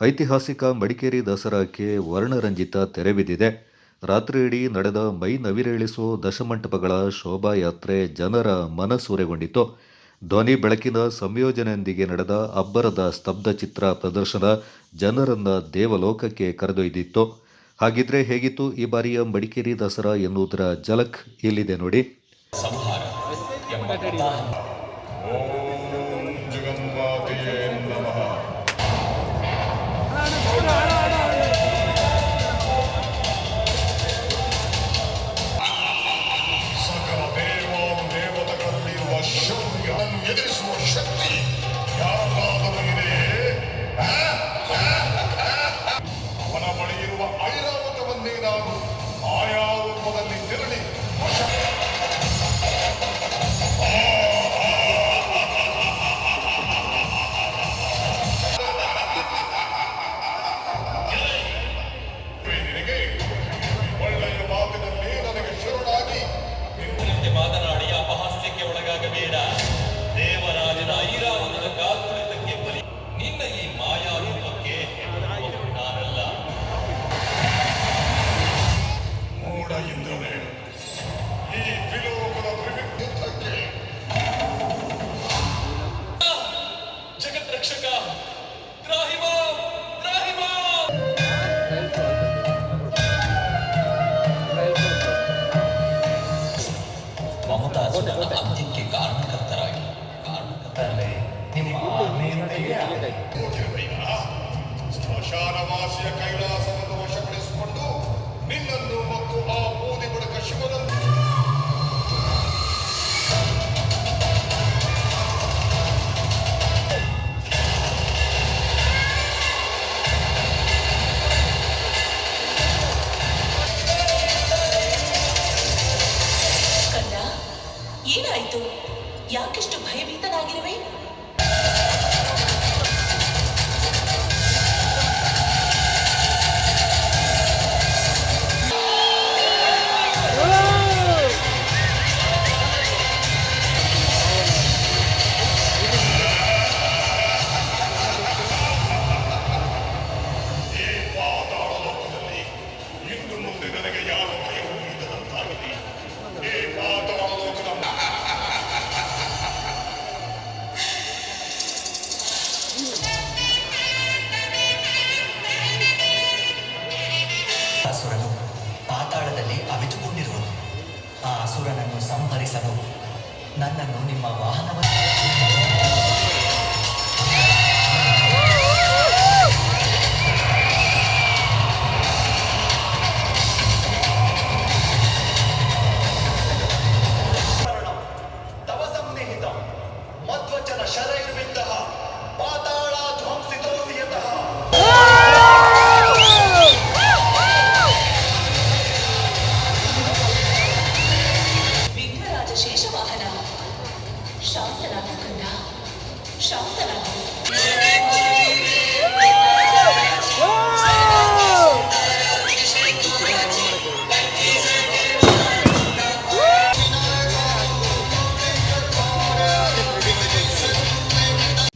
ಐತಿಹಾಸಿಕ ಮಡಿಕೇರಿ ದಸರಾಕ್ಕೆ ವರ್ಣರಂಜಿತ ತೆರೆ ಬಿದ್ದಿದೆ. ರಾತ್ರಿಯಿಡೀ ನಡೆದ ಮೈ ನವಿರೇಳಿಸೋ ದಶಮಂಟಪಗಳ ಶೋಭಾಯಾತ್ರೆ ಜನರ ಮನಸೂರೆಗೊಂಡಿತು ಧ್ವನಿ ಬೆಳಕಿನ ಸಂಯೋಜನೆಯೊಂದಿಗೆ ನಡೆದ ಅಬ್ಬರದ ಸ್ತಬ್ಧ ಚಿತ್ರ ಪ್ರದರ್ಶನ ಜನರನ್ನ ದೇವಲೋಕಕ್ಕೆ ಕರೆದೊಯ್ದಿತ್ತು. ಹಾಗಿದ್ರೆ ಹೇಗಿತ್ತು ಈ ಬಾರಿಯ ಮಡಿಕೇರಿ ದಸರಾ ಎನ್ನುವುದರ ಜಲಕ್ ಇಲ್ಲಿದೆ ನೋಡಿ.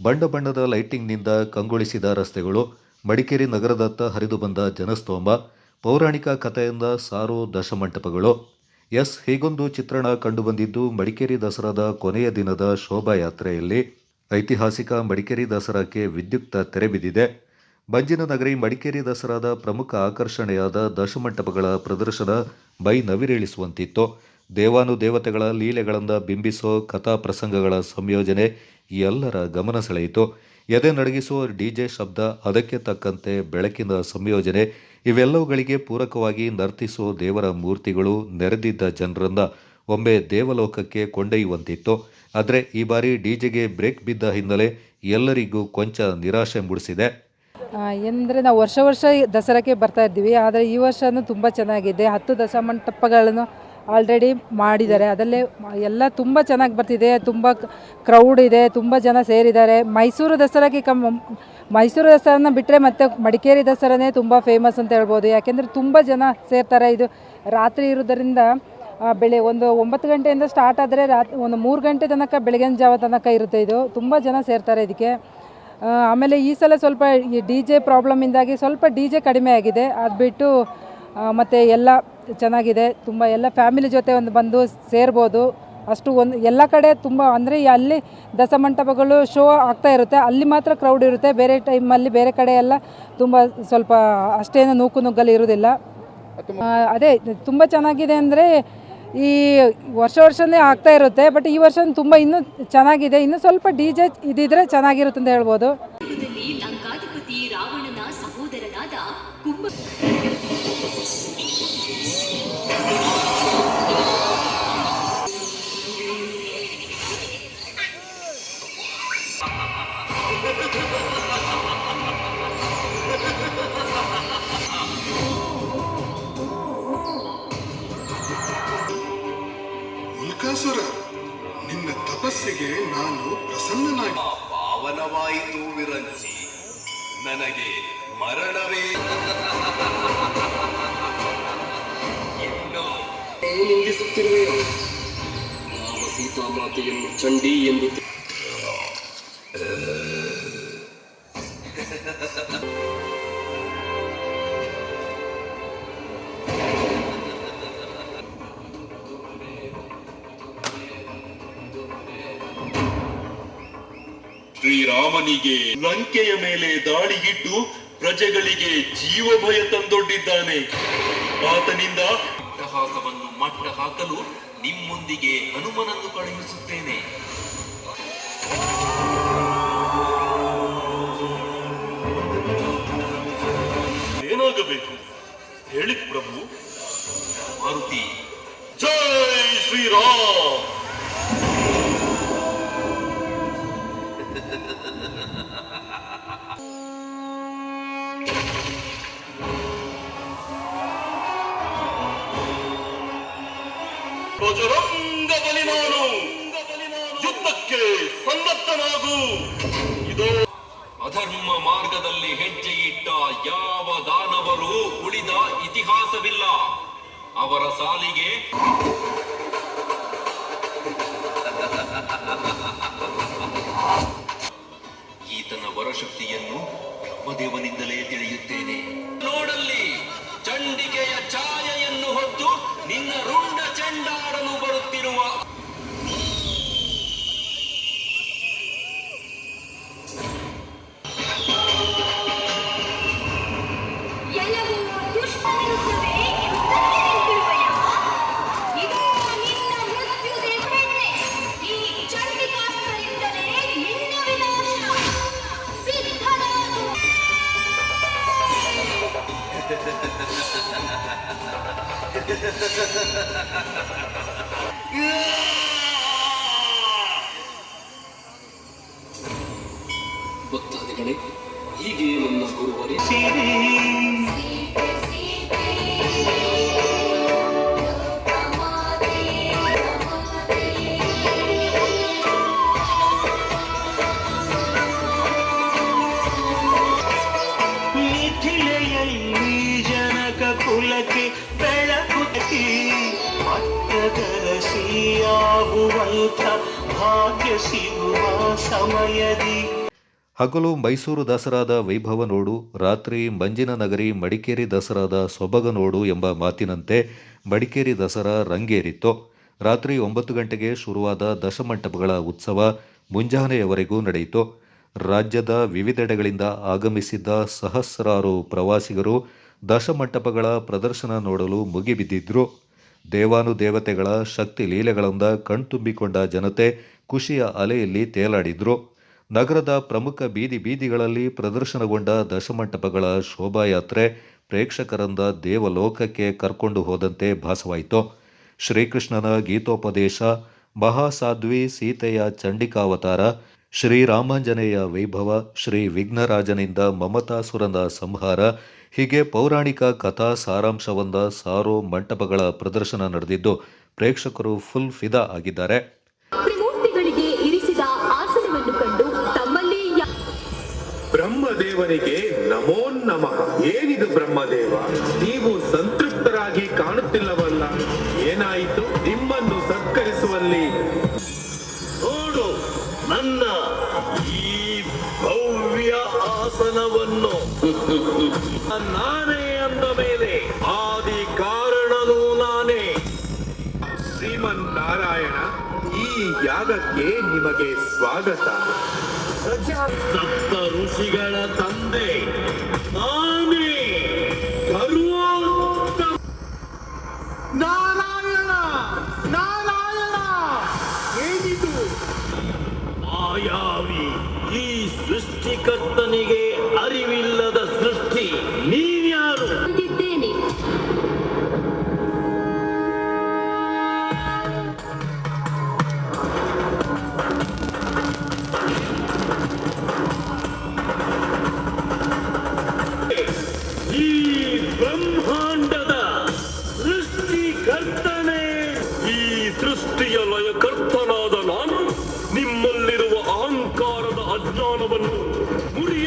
ಬಣ್ಣ ಬಣ್ಣದ ಲೈಟಿಂಗ್ನಿಂದ ಕಂಗೊಳಿಸಿದ ರಸ್ತೆಗಳು, ಮಡಿಕೇರಿ ನಗರದತ್ತ ಹರಿದು ಬಂದ ಜನಸ್ತೋಮ ಪೌರಾಣಿಕ ಕಥೆಯಿಂದ ಸಾರೋ ದಶಮಂಟಪಗಳು. ಎಸ್ ಹೀಗೊಂದು ಚಿತ್ರಣ ಕಂಡುಬಂದಿದ್ದು ಮಡಿಕೇರಿ ದಸರಾದ ಕೊನೆಯ ದಿನದ ಶೋಭಾಯಾತ್ರೆಯಲ್ಲಿ ಐತಿಹಾಸಿಕ ಮಡಿಕೇರಿ ದಸರಾಕ್ಕೆ ವಿದ್ಯುಕ್ತ ತೆರೆ ಬಿದ್ದಿದೆ. ಮಂಜಿನ ನಗರಿ ಮಡಿಕೇರಿ ದಸರಾದ ಪ್ರಮುಖ ಆಕರ್ಷಣೆಯಾದ ದಶಮಂಟಪಗಳ ಪ್ರದರ್ಶನ ಬೈ ನವಿರೇಳಿಸುವಂತಿತ್ತು. ದೇವಾನುದೇವತೆಗಳ ಲೀಲೆಗಳಿಂದ ಬಿಂಬಿಸೋ ಕಥಾ ಪ್ರಸಂಗಗಳ ಸಂಯೋಜನೆ ಎಲ್ಲರ ಗಮನ ಸೆಳೆಯಿತು. ಎದೆ ನಡಗಿಸುವ ಡಿಜೆ ಶಬ್ದ, ಅದಕ್ಕೆ ತಕ್ಕಂತೆ ಬೆಳಕಿನ ಸಂಯೋಜನೆ, ಇವೆಲ್ಲವುಗಳಿಗೆ ಪೂರಕವಾಗಿ ನರ್ತಿಸುವ ದೇವರ ಮೂರ್ತಿಗಳು ನೆರೆದಿದ್ದ ಜನರನ್ನ ಒಮ್ಮೆ ದೇವಲೋಕಕ್ಕೆ ಕೊಂಡೊಯ್ಯುವಂತಿತ್ತು. ಆದರೆ ಈ ಬಾರಿ ಡಿಜೆಗೆ ಬ್ರೇಕ್ ಬಿದ್ದ ಹಿನ್ನೆಲೆ ಎಲ್ಲರಿಗೂ ಕೊಂಚ ನಿರಾಶೆ ಮೂಡಿಸಿದೆ. ಎಂದರೆ ನಾವು ವರ್ಷ ವರ್ಷ ದಸರಾಕ್ಕೆ ಬರ್ತಾ ಇದ್ದೀವಿ. ಆದರೆ ಈ ವರ್ಷನೂ ತುಂಬ ಚೆನ್ನಾಗಿದೆ. ಹತ್ತು ದಶಮಂಟಪಗಳನ್ನು ಆಲ್ರೆಡಿ ಮಾಡಿದ್ದಾರೆ. ಅದರಲ್ಲೇ ಎಲ್ಲ ತುಂಬ ಚೆನ್ನಾಗಿ ಬರ್ತಿದೆ. ತುಂಬ ಕ್ರೌಡ್ ಇದೆ. ತುಂಬ ಜನ ಸೇರಿದ್ದಾರೆ. ಮೈಸೂರು ದಸರಾಗೆ ಕಮ್, ಮೈಸೂರು ದಸರಾನ ಬಿಟ್ಟರೆ ಮತ್ತೆ ಮಡಿಕೇರಿ ದಸರಾನೇ ತುಂಬ ಫೇಮಸ್ ಅಂತ ಹೇಳ್ಬೋದು. ಯಾಕೆಂದರೆ ತುಂಬ ಜನ ಸೇರ್ತಾರೆ. ಇದು ರಾತ್ರಿ ಇರೋದರಿಂದ ಬೆಳೆ ಒಂದು ಒಂಬತ್ತು ಗಂಟೆಯಿಂದ ಸ್ಟಾರ್ಟ್ ಆದರೆ ರಾತ್ರಿ ಒಂದು ಮೂರು ಗಂಟೆ ತನಕ ಬೆಳಗಿನ ಜಾವ ತನಕ ಇರುತ್ತೆ ಇದು. ತುಂಬ ಜನ ಸೇರ್ತಾರೆ ಇದಕ್ಕೆ. ಆಮೇಲೆ ಈ ಸಲ ಸ್ವಲ್ಪ ಈ ಡಿ ಜೆ ಪ್ರಾಬ್ಲಮಿಂದಾಗಿ ಸ್ವಲ್ಪ ಡಿ ಜೆ ಕಡಿಮೆ ಆಗಿದೆ. ಅದು ಬಿಟ್ಟು ಮತ್ತು ಎಲ್ಲ ಚೆನ್ನಾಗಿದೆ. ತುಂಬ ಎಲ್ಲ ಫ್ಯಾಮಿಲಿ ಜೊತೆ ಒಂದು ಬಂದು ಸೇರ್ಬೋದು. ಅಷ್ಟು ಒಂದು ಎಲ್ಲ ಕಡೆ ತುಂಬ ಅಂದರೆ ಅಲ್ಲಿ ದಸಮಂಟಪಗಳು ಶೋ ಆಗ್ತಾ ಇರುತ್ತೆ. ಅಲ್ಲಿ ಮಾತ್ರ ಕ್ರೌಡ್ ಇರುತ್ತೆ. ಬೇರೆ ಟೈಮಲ್ಲಿ ಬೇರೆ ಕಡೆ ಎಲ್ಲ ತುಂಬ ಸ್ವಲ್ಪ ಅಷ್ಟೇನು ನೂಕು ನುಗ್ಗಲು ಇರೋದಿಲ್ಲ ಅದೇ ತುಂಬ ಚೆನ್ನಾಗಿದೆ ಅಂದರೆ ಈ ವರ್ಷ ವರ್ಷನೇ ಆಗ್ತಾ ಇರುತ್ತೆ. ಬಟ್ ಈ ವರ್ಷ ತುಂಬ ಇನ್ನೂ ಚೆನ್ನಾಗಿದೆ. ಇನ್ನೂ ಸ್ವಲ್ಪ ಡಿ ಜೆ ಇದಿದ್ರೆ ಚೆನ್ನಾಗಿರುತ್ತೆ ಅಂತ ಹೇಳ್ಬೋದು ತಪಸ್ಸಿಗೆ ನಾನು ಪ್ರಸನ್ನನಾಗಿ. ಪಾವನವಾಯಿತು ವಿರಂಚಿ ನನಗೆ ಮರಣವೇ. ಇನ್ನು ನಿಂದಿಸುತ್ತಿರುವೆಯೋ ಯಾವ ಸೀತಾಮಾತೆಯನ್ನು ಚಂಡಿ ಎಂದು ಲಂಕೆಯ ಮೇಲೆ ದಾಳಿಗಿಟ್ಟು ಪ್ರಜೆಗಳಿಗೆ ಜೀವ ಭಯ ತಂದೊಡ್ಡಿದ್ದಾನೆ. ಆತನಿಂದ ಅಟ್ಟಹಾಸವನ್ನು ಮಟ್ಟ ಹಾಕಲು ನಿಮ್ಮೊಂದಿಗೆ ಹನುಮನನ್ನು ಕಳುಹಿಸುತ್ತೇನೆ. ಏನಾಗಬೇಕು? ಅವರ ಸಾಲಿಗೆ. ಈತನ ವರಶಕ್ತಿಯನ್ನು ಬ್ರಹ್ಮದೇವನಿಂದಲೇ ತಿಳಿಯುತ್ತೇನೆ. ನೋಡಲ್ಲಿ ಚಂಡಿಕೆಯ ಛಾಯೆಯನ್ನು ಹೊತ್ತು ನಿನ್ನ ರುಂಡ ಚಂಡಾಡಲು ಬರುತ್ತಿರುವ ಭಕ್ತಾದಿಗಳೇ ಹೀಗೆ ನನ್ನ ಗುರುವರೇ. ಕುಲಕ್ಕೆ ಹಗಲು ಮೈಸೂರು ದಸರಾದ ವೈಭವ ನೋಡು, ರಾತ್ರಿ ಮಂಜಿನ ನಗರಿ ಮಡಿಕೇರಿ ದಸರಾದ ಸೊಬಗ ನೋಡು ಎಂಬ ಮಾತಿನಂತೆ ಮಡಿಕೇರಿ ದಸರಾ ರಂಗೇರಿತ್ತು. ರಾತ್ರಿ ಒಂಬತ್ತು ಗಂಟೆಗೆ ಶುರುವಾದ ದಶಮಂಟಪಗಳ ಉತ್ಸವ ಮುಂಜಾನೆಯವರೆಗೂ ನಡೆಯಿತು. ರಾಜ್ಯದ ವಿವಿಧೆಡೆಗಳಿಂದ ಆಗಮಿಸಿದ್ದ ಸಹಸ್ರಾರು ಪ್ರವಾಸಿಗರು ದಶಮಂಟಪಗಳ ಪ್ರದರ್ಶನ ನೋಡಲು ಮುಗಿಬಿದ್ದಿದ್ರು. ದೇವಾನುದೇವತೆಗಳ ಶಕ್ತಿ ಲೀಲೆಗಳಿಂದ ಕಣ್ತುಂಬಿಕೊಂಡ ಜನತೆ ಖುಷಿಯ ಅಲೆಯಲ್ಲಿ ತೇಲಾಡಿದ್ರು. ನಗರದ ಪ್ರಮುಖ ಬೀದಿ ಬೀದಿಗಳಲ್ಲಿ ಪ್ರದರ್ಶನಗೊಂಡ ದಶಮಂಟಪಗಳ ಶೋಭಾಯಾತ್ರೆ ಪ್ರೇಕ್ಷಕರಿಂದ ದೇವಲೋಕಕ್ಕೆ ಕರ್ಕೊಂಡು ಹೋದಂತೆ ಭಾಸವಾಯಿತು. ಶ್ರೀಕೃಷ್ಣನ ಗೀತೋಪದೇಶ, ಮಹಾಸಾಧ್ವಿ ಸೀತೆಯ ಚಂಡಿಕಾವತಾರ ಶ್ರೀರಾಮಾಂಜನೇಯ ವೈಭವ, ಶ್ರೀ ವಿಘ್ನರಾಜನಿಂದ ಮಮತಾಸುರನ ಸಂಹಾರ ಹೀಗೆ ಪೌರಾಣಿಕ ಕಥಾ ಸಾರಾಂಶವೊಂದ ಸಾರೋ ಮಂಟಪಗಳ ಪ್ರದರ್ಶನ ನಡೆದಿದ್ದು ಪ್ರೇಕ್ಷಕರು ಫುಲ್ ಫಿದಾ ಆಗಿದ್ದಾರೆ. ತ್ರಿಮೂರ್ತಿಗಳಿಗೆ ಇರಿಸಿದ ಆಸನವನ್ನು ಕಂಡು ತಮ್ಮಲ್ಲಿ ಬ್ರಹ್ಮದೇವನಿಗೆ ನಮೋ ನಮಃ. ಏನಿದು ಬ್ರಹ್ಮದೇವ? ನೀವು ಸಂತೃಪ್ತರಾಗಿ ಕಾಣುತ್ತಿಲ್ಲವಲ್ಲ ನಾನೇ ಅಂದ ಮೇಲೆ ಆದಿ ಕಾರಣನೂ ನಾನೇ. ಶ್ರೀಮನ್ ನಾರಾಯಣ ಈ ಯಾಗಕ್ಕೆ ನಿಮಗೆ ಸ್ವಾಗತ. ಸಪ್ತ ಋಷಿಗಳ ಮುರಿ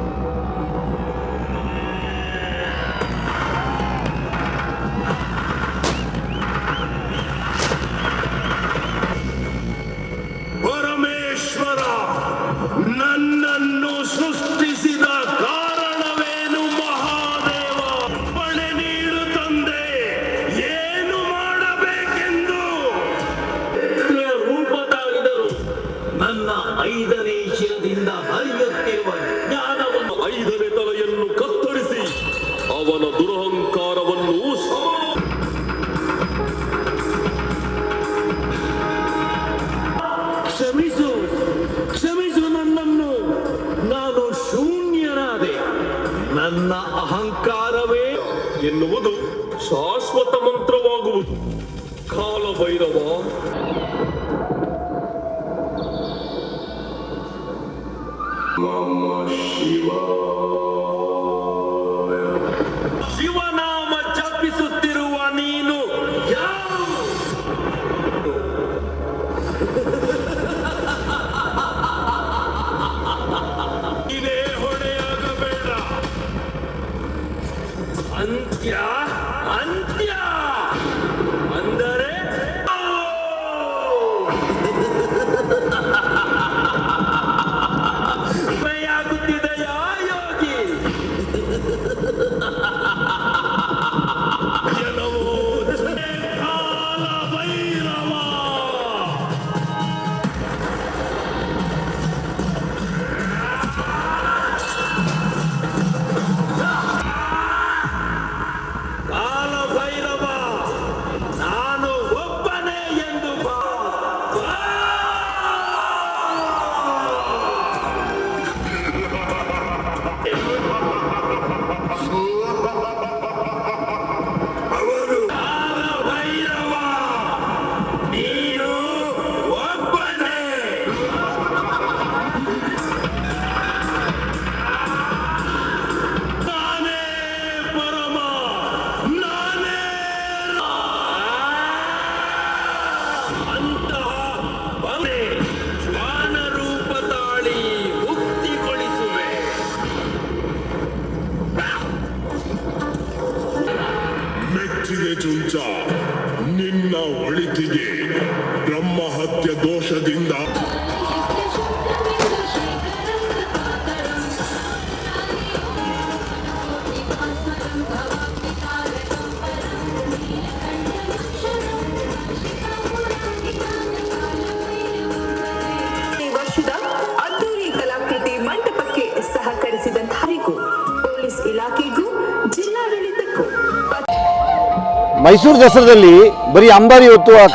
ಮೈಸೂರು ದಸರಾದಲ್ಲಿ ಬರೀ ಅಂಬಾರಿ ಹೊತ್ತು ಆ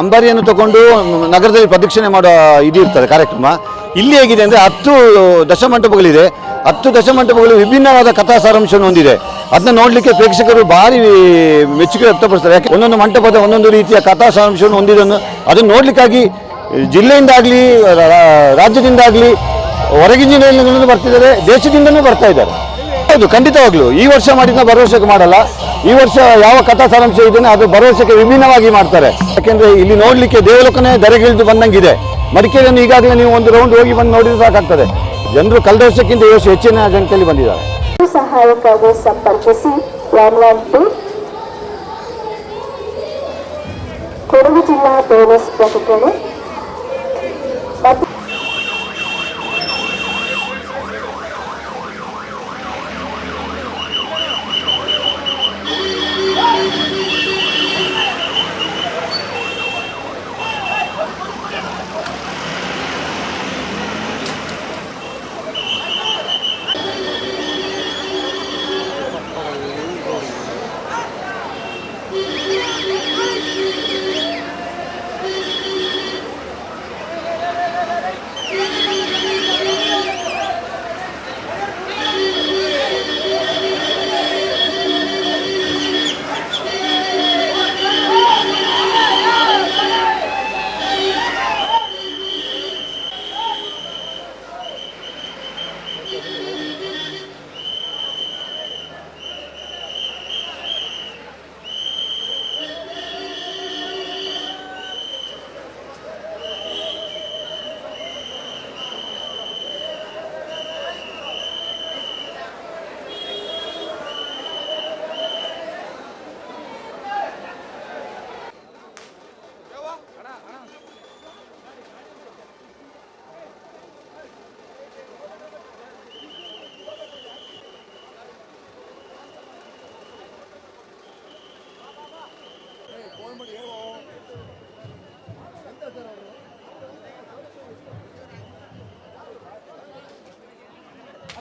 ಅಂಬಾರಿಯನ್ನು ತಗೊಂಡು ನಗರದಲ್ಲಿ ಪ್ರದಕ್ಷಿಣೆ ಮಾಡೋ ಇದು ಇರ್ತದೆ ಕಾರ್ಯಕ್ರಮ. ಇಲ್ಲಿ ಹೇಗಿದೆ ಅಂದರೆ ಹತ್ತು ದಶಮಂಟಪಗಳಿದೆ. ಹತ್ತು ದಶಮಂಟಪಗಳು ವಿಭಿನ್ನವಾದ ಕಥಾ ಸಾರಾಂಶವನ್ನು ಹೊಂದಿದೆ. ಅದನ್ನ ನೋಡಲಿಕ್ಕೆ ಪ್ರೇಕ್ಷಕರು ಭಾರಿ ಮೆಚ್ಚುಗೆ ವ್ಯಕ್ತಪಡಿಸ್ತಾರೆ. ಯಾಕೆ? ಒಂದೊಂದು ಮಂಟಪದ ಒಂದೊಂದು ರೀತಿಯ ಕಥಾ ಸಾರಾಂಶವನ್ನು ಹೊಂದಿದ್ದನ್ನು ಅದನ್ನು ನೋಡಲಿಕ್ಕಾಗಿ ಜಿಲ್ಲೆಯಿಂದಾಗಲಿ ರಾಜ್ಯದಿಂದಾಗಲಿ, ಹೊರಗಿನ ಜಿಲ್ಲೆಯಿಂದ ಬರ್ತಿದ್ದಾರೆ ದೇಶದಿಂದನೂ ಬರ್ತಾ ಇದ್ದಾರೆ. ಹೌದು, ಖಂಡಿತವಾಗ್ಲು. ಈ ವರ್ಷ ಮಾಡಿದ ಭರವಸೆಗೆ ಮಾಡಲ್ಲ. ಈ ವರ್ಷ ಯಾವ ಕಥಾ ಸಾರಾಂಶ ಇದೆಯೋ ಅದು ಭರವಸೆಗೆ ವಿಭಿನ್ನವಾಗಿ ಮಾಡ್ತಾರೆ. ಯಾಕೆಂದ್ರೆ ಇಲ್ಲಿ ನೋಡ್ಲಿಕ್ಕೆ ದೇವಲೋಕನೇ ದರೆಗಿಳಿದು ಬಂದಂಗಿದೆ. ಮಡಿಕೇರಿಯನ್ನು ಈಗಾಗಲೇ ನೀವು ಒಂದು ರೌಂಡ್ ಹೋಗಿ ಬಂದು ನೋಡಿದ್ರೆ ಸಾಕಾಗ್ತದೆ. ಜನರು ಕಳೆದ ವರ್ಷಕ್ಕಿಂತ ಈ ವರ್ಷ ಹೆಚ್ಚಿನ ಗಂಟೆಯಲ್ಲಿ ಬಂದಿದ್ದಾರೆ. ಸಹಾಯಕ್ಕಾಗಿ ಸಂಪರ್ಕಿಸಿ ಕೊಡಗು ಜಿಲ್ಲಾ ಪೊಲೀಸ್ ಪ್ರಕಟಣೆ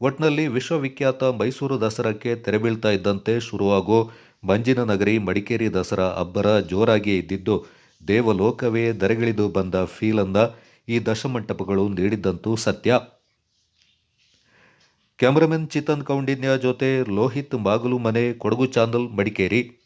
ಒಟ್ನಲ್ಲಿ ವಿಶ್ವವಿಖ್ಯಾತ ಮೈಸೂರು ದಸರಾಕ್ಕೆ ತೆರೆಬೀಳ್ತಾ ಇದ್ದಂತೆ ಶುರುವಾಗೋ ಮಂಜಿನ ನಗರಿ ಮಡಿಕೇರಿ ದಸರಾ ಅಬ್ಬರ ಜೋರಾಗಿ ಇದ್ದಿದ್ದು, ದೇವಲೋಕವೇ ದರೆಗಿಳಿದು ಬಂದ ಫೀಲನ್ನ ಈ ದಶಮಂಟಪಗಳು ನೀಡಿದ್ದಂತೂ ಸತ್ಯ. ಕ್ಯಾಮರಾಮನ್ ಚಿತನ್ ಕೌಂಡಿನ್ಯ ಜೊತೆ ಲೋಹಿತ್ ಮಾಗಲು ಮನೆ, ಕೊಡಗು ಚಾನಲ್ ಮಡಿಕೇರಿ.